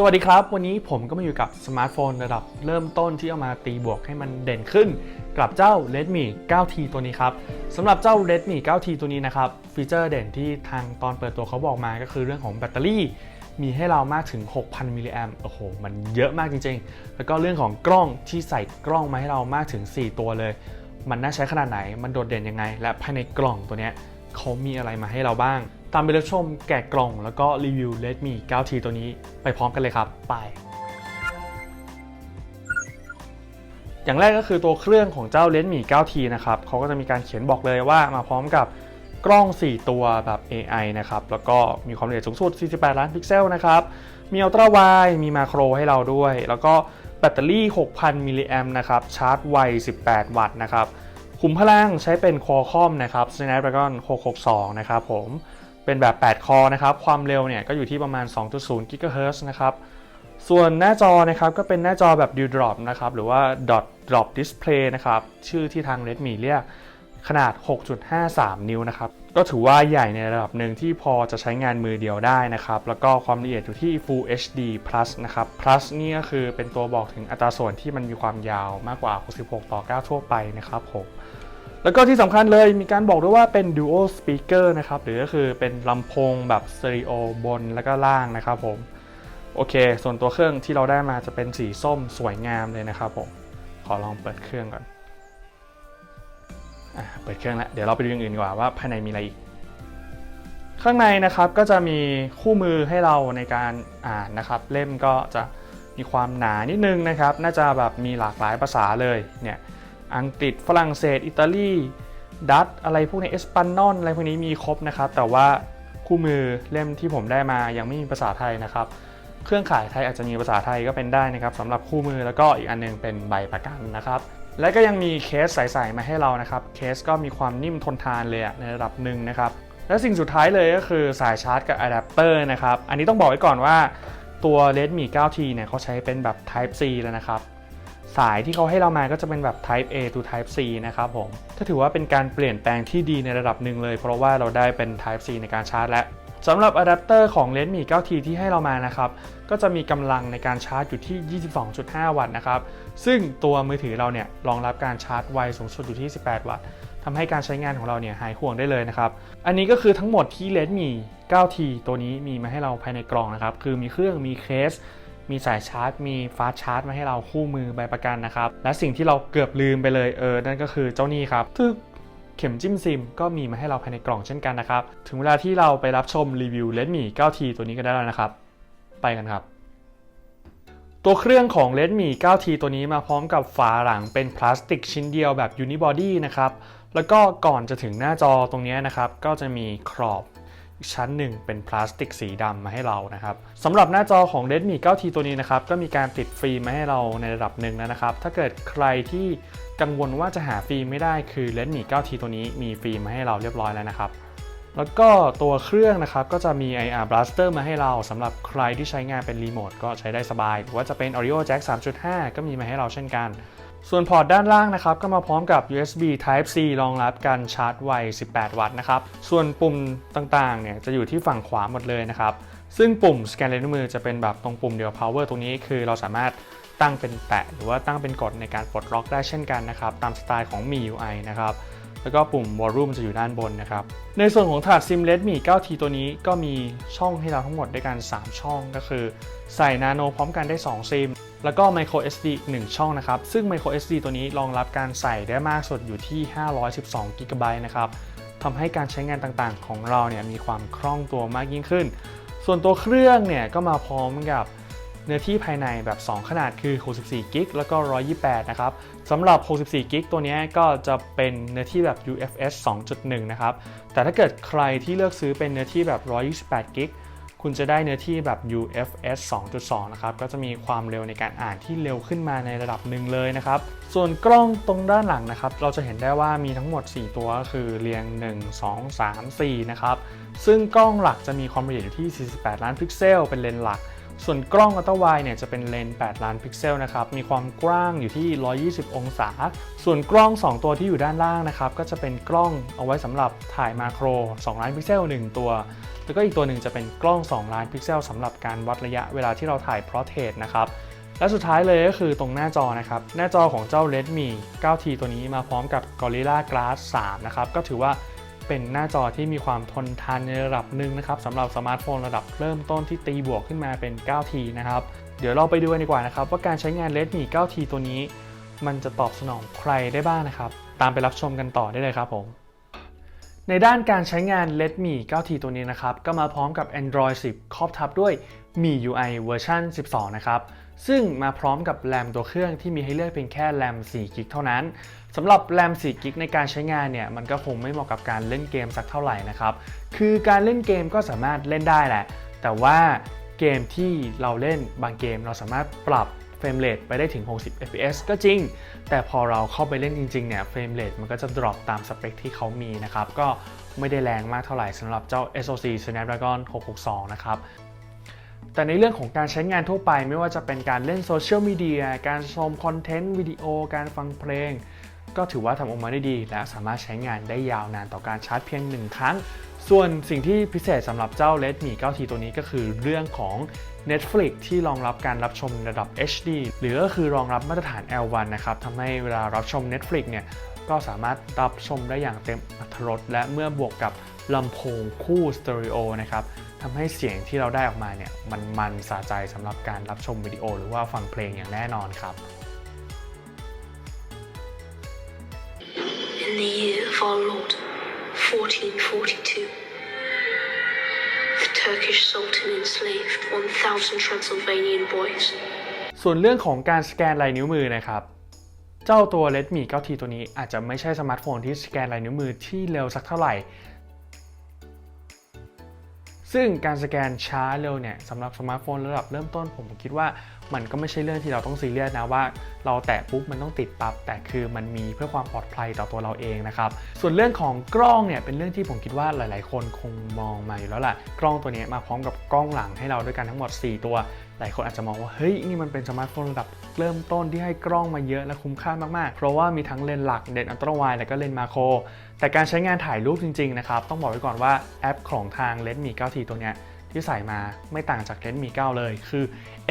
สวัสดีครับ วันนี้ผมก็มาอยู่กับสมาร์ทโฟนระดับเริ่มต้นที่เอามาตีบวกให้มันเด่นขึ้น กับเจ้า Redmi 9T ตัวนี้ครับสำหรับเจ้า Redmi 9T ตัวนี้นะครับ ฟีเจอร์เด่นที่ทางตอนเปิดตัวเขาบอกมาก็คือเรื่องของแบตเตอรี่ มีให้เรามากถึง 6,000 มิลลิแอมโอ้โห มันเยอะมากจริงๆ แล้วก็เรื่องของกล้องที่ใส่กล้องมาให้เรามากถึง 4 ตัวเลย มันน่าใช้ขนาดไหนมันโดดเด่นยังไง และภายในกล่องตัวนี้เขามีอะไรมาให้เราบ้าง ตามไปรับชมแกะกล่องแล้วก็รีวิว Redmi 9T ตัวนี้ไปพร้อมกันเลยครับไปอย่างแรกก็คือตัวเครื่องของเจ้า Redmi 9T นะครับเขาก็จะมีการเขียนบอกเลยว่ามาพร้อมกับกล้อง 4 ตัวแบบ AI นะครับ แล้วก็มีความละเอียดสูงสุด 48 ล้านพิกเซลนะครับ มีอัลตร้าไวมีมาโครให้เราด้วย แล้วก็แบตเตอรี่ 6,000 มิลลิแอมนะครับ ชาร์จไว 18 วัตต์นะครับ ขุมพลังใช้เป็น Qualcomm นะครับ Snapdragon 662 นะครับผม เป็นแบบ 8 คอนะครับ ความเร็วเนี่ยก็อยู่ที่ประมาณ 2.0 GHz นะครับ ส่วนหน้าจอนะครับก็เป็นหน้าจอแบบ Dewdrop นะครับหรือว่า Dot Drop Display นะครับชื่อที่ทาง Redmi เรียกขนาด 6.53 นิ้วนะครับ ก็ถือว่าใหญ่ในระดับหนึ่งที่พอจะใช้งานมือเดียวได้นะครับ แล้วก็ความละเอียดอยู่ที่ Full HD Plus นะครับ Plus นี่ก็คือเป็นตัวบอกถึงอัตราส่วนที่มันมีความยาวมากกว่า 66 ต่อ 9 ทั่วไปนะครับผม แล้วก็ที่สำคัญเลยมีการบอกด้วยว่าเป็น Dual Speaker นะครับ หรือก็คือเป็นลำโพงแบบสเตอริโอบนแล้วก็ล่างนะครับผม โอเค ส่วนตัวเครื่องที่เราได้มาจะเป็นสีส้มสวยงามเลยนะครับผม ขอลองเปิดเครื่องก่อนอเปิดเครื่องแล้ว เดี๋ยวเราไปดูอย่างอื่นดีกว่าว่าภายในมีอะไรอีก ข้างในนะครับก็จะมีคู่มือให้เราในการอ่านนะครับ เล่มก็จะมีความหนานิดนึงนะครับ น่าจะแบบมีหลากหลายภาษาเลยเนี่ย อังกฤษฝรั่งเศส อิตาลีดัตอะไรพวกนี้เอสปันนอลอะไรพวกนี้มีครบนะครับแต่ว่าคู่มือเล่มที่ผมได้มายังไม่มีภาษาไทยนะครับ เครื่องขายไทยอาจจะมีภาษาไทยก็เป็นได้นะครับสำหรับคู่มือแล้วก็อีกอันหนึงเป็นใบประกันนะครับและก็ยังมีเคสใสๆมาให้เรานะครับ เคสก็มีความนิ่มทนทานเลยในระดับหนึ่งนะครับ และสิ่งสุดท้ายเลยก็คือสายชาร์จกับอะแดปเตอร์นะครับ อันนี้ต้องบอกไว้ก่อนว่าตัว Redmi 9T เนี่ยเขาใช้เป็นแบบ Type C แล้วนะครับ สายที่เขาให้เรามาก็จะเป็นแบบ Type A to Type C นะครับผมก็ถือว่าเป็นการเปลี่ยนแปลงที่ดีในระดับหนึ่งเลย เพราะว่าเราได้เป็น Type C ในการชาร์จและสำหรับอะแดปเตอร์ของ Redmi 9T ที่ให้เรามานะครับ ก็จะมีกำลังในการชาร์จอยู่ที่ 22.5 วัตต์นะครับ ซึ่งตัวมือถือเราเนี่ยรองรับการชาร์จไวสูงสุดอยู่ที่ 18 วัตต์ทำให้การใช้งานของเราเนี่ยหายห่วงได้เลยนะครับ อันนี้ก็คือทั้งหมดที่ Redmi 9T ตัวนี้มีมาให้เราภายในกล่องนะครับ คือมีเครื่องมีเคส มีสายชาร์จ มีฟาสชาร์จมาให้เราคู่มือใบประกันนะครับ และสิ่งที่เราเกือบลืมไปเลยเออ นั่นก็คือเจ้านี่ครับทึกเข็มจิ้มซิมก็มีมาให้เราภายในกล่องเช่นกันนะครับ ถึงเวลาที่เราไปรับชมรีวิว Redmi 9T ตัวนี้กันได้แล้วนะครับ ไปกันครับ ตัวเครื่องของ Redmi 9T ตัวนี้มาพร้อมกับฝาหลังเป็นพลาสติกชิ้นเดียวแบบ Unibody นะครับ แล้วก็ก่อนจะถึงหน้าจอตรงนี้นะครับ ก็จะมีครอบ ชั้นหนึ่งเป็นพลาสติกสีดำมาให้เรานะครับสำหรับหน้าจอของ Redmi 9T ตัวนี้นะครับก็มีการติดฟิล์มมาให้เราในระดับหนึ่งแล้วนะครับ ถ้าเกิดใครที่กังวลว่าจะหาฟิล์มไม่ได้คือ Redmi 9T ตัวนี้มีฟิล์มมาให้เราเรียบร้อยแล้วนะครับแล้วก็ตัวเครื่องนะครับก็จะมี IR Blaster มาให้เราสำหรับใครที่ใช้งานเป็นรีโมทก็ใช้ได้สบาย หรือว่าจะเป็น Audio Jack 3.5 ก็มีมาให้เราเช่นกัน ส่วนพอร์ตด้านล่างนะครับก็มาพร้อมกับ USB Type C รองรับการชาร์จไว 18 วัตต์นะครับ ส่วนปุ่มต่างๆ เนี่ยจะอยู่ที่ฝั่งขวาหมดเลยนะครับ ซึ่งปุ่มสแกนลายนิ้วมือจะเป็นแบบตรงปุ่มเดียว power ตรงนี้คือเราสามารถตั้งเป็นแตะหรือว่าตั้งเป็นกดในการปลดล็อกได้เช่นกันนะครับ ตามสไตล์ของ MIUI นะครับแล้วก็ปุ่ม Volume จะอยู่ด้านบนนะครับ ในส่วนของถาดซิม Redmi 9T ตัวนี้ก็มีช่องให้เราทั้งหมดด้วยกัน 3 ช่องก็คือ ใส่นาโนพร้อมกันได้ 2 ซิม แล้วก็ Micro SD อีก1ช่องนะครับ ซึ่ง Micro SD ตัวนี้รองรับการใส่ได้มากสุดอยู่ที่ 512 GB นะครับทำให้การใช้งานต่างๆ ของเราเนี่ยมีความคล่องตัวมากยิ่งขึ้น ส่วนตัวเครื่องเนี่ยก็มาพร้อมกับเนื้อที่ภายในแบบ 2 ขนาดคือ 64กิกแล้วก็ 128 นะครับสำหรับ 64กิกตัวนี้ก็จะเป็นเนื้อที่แบบ UFS 2.1 นะครับ แต่ถ้าเกิดใครที่เลือกซื้อเป็นเนื้อที่แบบ 128กิก คุณจะได้เนื้อที่แบบ UFS 2.2 นะครับ ก็จะมีความเร็วในการอ่านที่เร็วขึ้นมาในระดับหนึ่งเลยนะครับ ส่วนกล้องตรงด้านหลังนะครับ เราจะเห็นได้ว่ามีทั้งหมด 4 ตัวคือเรียง 1 2 3 4 นะครับ ซึ่งกล้องหลักจะมีความละเอียดอยู่ที่ 48 ล้านพิกเซล เป็นเลนส์หลัก ส่วนกล้องอัลตร้าไวเนี่ยจะเป็นเลนส์ 8 ล้านพิกเซลนะครับ มีความกว้างอยู่ที่ 120 องศา ส่วนกล้อง 2 ตัวที่อยู่ด้านล่างนะครับ ก็จะเป็นกล้องเอาไว้สำหรับถ่ายมาโคร 2 ล้านพิกเซล 1 ตัว แล้วก็อีกตัวหนึ่งจะเป็นกล้อง 2 ล้านพิกเซลสำหรับการวัดระยะเวลาที่เราถ่ายพรอเทสนะครับ และสุดท้ายเลยก็คือตรงหน้าจอนะครับ หน้าจอของเจ้า Redmi 9T ตัวนี้มาพร้อมกับ Gorilla Glass 3 นะครับ ก็ถือว่า เป็นหน้าจอที่มีความทนทานในระดับหนึ่งนะครับสำหรับสมาร์ทโฟนระดับเริ่มต้นที่ตีบวกขึ้นมาเป็น 9T นะครับ เดี๋ยวเราไปดูกันดีกว่านะครับ ว่าการใช้งาน Redmi 9T ตัวนี้ มันจะตอบสนองใครได้บ้างนะครับ ตามไปรับชมกันต่อได้เลยครับผมในด้านการใช้งาน Redmi 9T ตัวนี้นะครับ ก็มาพร้อมกับ Android 10 ครอบทับด้วย MIUI เวอร์ชัน12 นะครับ ซึ่งมาพร้อมกับแรมตัวเครื่องที่มีให้เลือกเพียงแค่แรม4กิกเท่านั้นสำหรับแรม4กิกในการใช้งานเนี่ย มันก็คงไม่เหมาะกับการเล่นเกมสักเท่าไหร่นะครับ คือการเล่นเกมก็สามารถเล่นได้แหละ แต่ว่าเกมที่เราเล่นบางเกมเราสามารถปรับเฟรมเรทไปได้ถึง 60 fps ก็จริง แต่พอเราเข้าไปเล่นจริงๆ เนี่ย เฟรมเรทมันก็จะ drop ตามสเปคที่เขามีนะครับ ก็ไม่ได้แรงมากเท่าไหร่สำหรับเจ้า SoC Snapdragon 662 นะครับ แต่ในเรื่องของการใช้งานทั่วไปไม่ว่าจะเป็นการเล่นโซเชียลมีเดียการชมคอนเทนต์วิดีโอการฟังเพลง ก็ถือว่าทำออกมาได้ดี และสามารถใช้งานได้ยาวนานต่อการชาร์จเพียงหนึ่งครั้ง ส่วนสิ่งที่พิเศษสำหรับเจ้า Redmi 9T ตัวนี้ก็คือเรื่องของ Netflix ที่รองรับการรับชมระดับ HD หรือก็คือรองรับมาตรฐาน L1 นะครับทำให้เวลารับชม Netflix เนี่ยก็สามารถรับชมได้อย่างเต็มอรรถรสและเมื่อบวกกับลำโพงคู่สเตอริโอนะครับ ทำให้เสียงที่เราได้ออกมาเนี่ยมันมันสะใจสำหรับการรับชมวิดีโอ หรือว่าฟังเพลงอย่างแน่นอนครับ In the year of our Lord, 1442, the Turkish Sultan enslaved 1,000 Transylvanian boys. ส่วนเรื่องของการสแกนลายนิ้วมือนะครับเจ้าตัว Redmi 9T ตัวนี้อาจจะไม่ใช่สมาร์ทโฟนที่สแกนลายนิ้วมือที่เร็วสักเท่าไหร่ ซึ่งการสแกนช้าเร็วเนี่ยสำหรับสมาร์ทโฟนระดับเริ่มต้นผมคิดว่า มันก็ไม่ใช่เรื่องที่เราต้องซีเรียสนะว่า เราแตะปุ๊บมันต้องติดปับ๊บแต่คือมันมีเพื่อความปลอดภัยต่อตัวเราเองนะครับส่วนเรื่องของกล้องเนี่ยเป็นเรื่องที่ผมคิดว่าหลาย ๆ คนคงมองมาอยู่แล้วแหละกล้องตัวนี้มาพร้อมกับกล้องหลังให้เราด้วยกันทั้งหมด 4 ตัว หลายคนอาจจะมองว่าเฮ้ยนี่มันเป็นสมาร์ทโฟนระดับเริ่มต้นที่ให้กล้องมาเยอะและคุ้มค่ามากๆ เพราะว่ามีทั้งเลนส์หลักเลนส์อัลตร้าไวด์และก็เลนส์มาโครแต่การใช้งานถ่ายรูปจริง ๆ นะครับต้องบอกไว้ก่อนว่าแอปของทาง Redmi 9T ตัวเนี้ย ที่ใส่มาไม่ต่างจาก Redmi 9 เลย คือ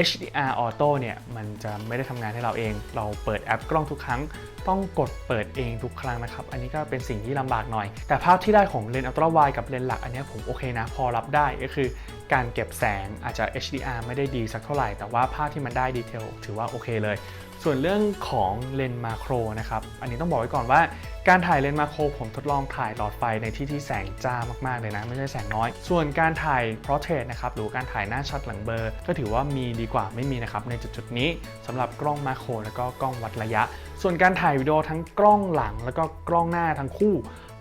HDR Auto เนี่ยมันจะไม่ได้ทำงานให้เราเอง เราเปิดแอปกล้องทุกครั้ง ต้องกดเปิดเองทุกครั้งนะครับ อันนี้ก็เป็นสิ่งที่ลำบากหน่อย แต่ภาพที่ได้ของเลนส์อัลตร้าไวกับเลนส์หลักอันนี้ผมโอเคนะ พอรับได้ก็คือการเก็บแสงอาจจะ HDR ไม่ได้ดีสักเท่าไหร่ แต่ว่าภาพที่มันได้ดีเทลถือว่าโอเคเลย ส่วนเรื่องของเลนส์มาโครนะครับ อันนี้ต้องบอกไว้ก่อนว่าการถ่ายเลนส์มาโครผมทดลองถ่ายหลอดไฟในที่ที่แสงจ้ามากๆเลยนะ ไม่ใช่แสงน้อย ส่วนการถ่าย portrait นะครับหรือการถ่ายหน้าชัดหลังเบอร์ ก็ถือว่ามีดีกว่าไม่มีนะครับในจุดๆนี้สำหรับกล้องมาโครแล้วก็กล้องวัดระยะ ส่วนการถ่ายวิดีโอทั้งกล้องหลัง แล้วก็กล้องหน้าทั้งคู่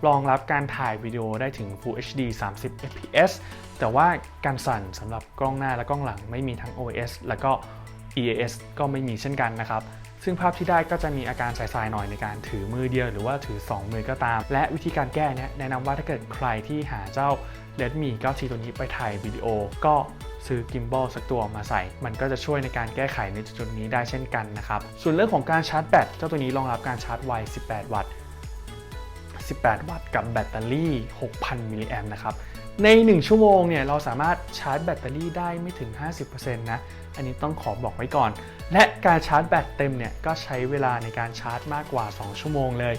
รองรับการถ่ายวิดีโอได้ถึง Full HD 30 fps แต่ว่าการสั่นสำหรับกล้องหน้าและกล้องหลังไม่มีทั้ง OS แล้วก็ EAS ก็ไม่มีเช่นกันนะครับ ซึ่งภาพที่ได้ก็จะมีอาการสายๆหน่อยในการถือมือเดียวหรือว่าถือ 2 มือก็ตาม และวิธีการแก้เนี่ยแนะนำว่าถ้าเกิดใครที่หาเจ้า Redmi 9T ตัวนี้ไปถ่ายวิดีโอ ก็ซื้อกิมบอลสักตัวมาใส่ มันก็จะช่วยในการแก้ไขในจุดนี้ได้เช่นกันนะครับ ส่วนเรื่องของการชาร์จแบต เจ้าตัวนี้รองรับการชาร์จไว 18 วัตต์ 18 วัตต์กับแบตเตอรี่ 6,000 มิลลิแอมป์นะครับ ใน 1 ชั่วโมงเนี่ยเราสามารถชาร์จแบตเตอรี่ได้ไม่ถึง 50%นะ อันนี้ต้องขอบอกไว้ก่อน และการชาร์จแบตเต็มเนี่ยก็ใช้เวลาในการชาร์จมากกว่า 2 ชั่วโมงเลย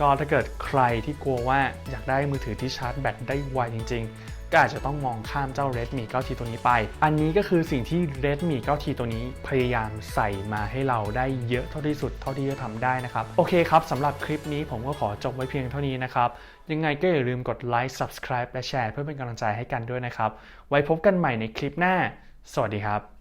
ก็ถ้าเกิดใครที่กลัวว่าอยากได้มือถือที่ชาร์จแบตได้ไวจริง ๆ ก็อาจจะต้องมองข้ามเจ้า Redmi 9T ตัวนี้ไป อันนี้ก็คือสิ่งที่ Redmi 9T ตัวนี้พยายามใส่มาให้เราได้เยอะเท่าที่สุดเท่าที่จะทำได้นะครับ โอเคครับสำหรับคลิปนี้ผมก็ขอจบไว้เพียงเท่านี้นะครับ ยังไงก็อย่าลืมกดไลค์ subscribe และแชร์เพื่อเป็นกำลังใจให้กันด้วยนะครับ ไว้พบกันใหม่ในคลิปหน้า สวัสดีครับ